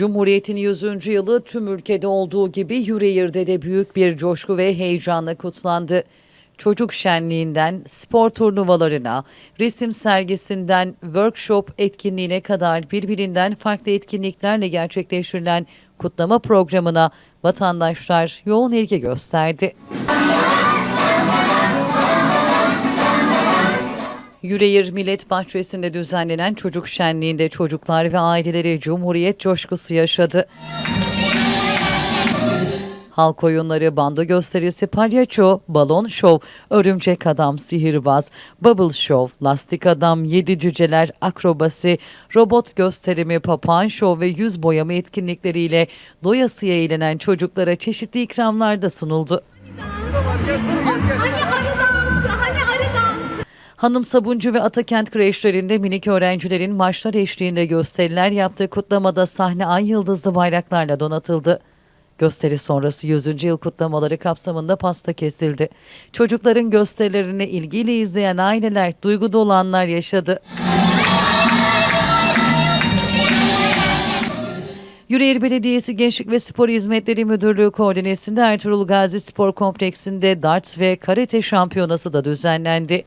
Cumhuriyet'in 100. yılı tüm ülkede olduğu gibi Yüreğir'de de büyük bir coşku ve heyecanla kutlandı. Çocuk şenliğinden spor turnuvalarına, resim sergisinden workshop etkinliğine kadar birbirinden farklı etkinliklerle gerçekleştirilen kutlama programına vatandaşlar yoğun ilgi gösterdi. Yüreğir Millet Bahçesi'nde düzenlenen çocuk şenliğinde çocuklar ve aileleri Cumhuriyet coşkusu yaşadı. Halk oyunları, bando gösterisi, palyaço, balon şov, örümcek adam, sihirbaz, bubble show, lastik adam, yedi cüceler, akrobasi, robot gösterimi, papağan şov ve yüz boyama etkinlikleriyle doyasıya eğlenen çocuklara çeşitli ikramlar da sunuldu. Hani arı Hanım Sabuncu ve Atakent kreşlerinde minik öğrencilerin maçlar eşliğinde gösteriler yaptığı kutlamada sahne ay yıldızlı bayraklarla donatıldı. Gösteri sonrası 100. yıl kutlamaları kapsamında pasta kesildi. Çocukların gösterilerini ilgiyle izleyen aileler duygu dolu anlar yaşadı. Yüreğir Belediyesi Gençlik ve Spor Hizmetleri Müdürlüğü koordinesinde Ertuğrul Gazi Spor Kompleksinde darts ve karate şampiyonası da düzenlendi.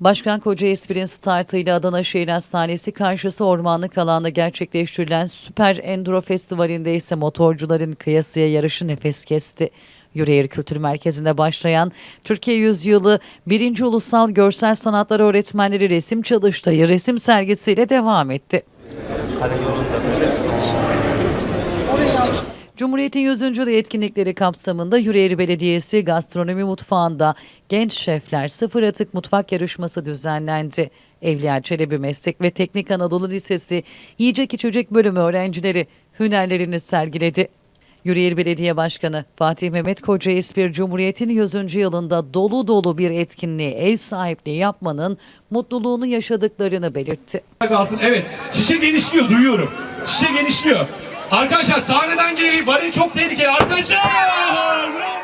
Başkan Koca Espri'nin startıyla Adana Şehir Hastanesi karşısı ormanlık alanda gerçekleştirilen Süper Enduro Festivali'nde ise motorcuların kıyasıya yarışı nefes kesti. Yüreğir Kültür Merkezi'nde başlayan Türkiye Yüzyılı 1. Ulusal Görsel Sanatlar Öğretmenleri Resim Çalıştayı resim sergisiyle devam etti. Cumhuriyet'in 100. yılı etkinlikleri kapsamında Yüreğir Belediyesi Gastronomi Mutfağı'nda Genç Şefler Sıfır Atık Mutfak Yarışması düzenlendi. Evliya Çelebi Meslek ve Teknik Anadolu Lisesi Yiyecek İçecek Bölümü öğrencileri hünerlerini sergiledi. Yüreğir Belediye Başkanı Fatih Mehmet Koca Espir Cumhuriyet'in 100. yılında dolu dolu bir etkinliğe ev sahipliği yapmanın mutluluğunu yaşadıklarını belirtti. kalsın. Evet. Şişe genişliyor duyuyorum. Şişe genişliyor. Arkadaşlar sahneden geri varil çok tehlikeli. Arkadaşlar! Bravo!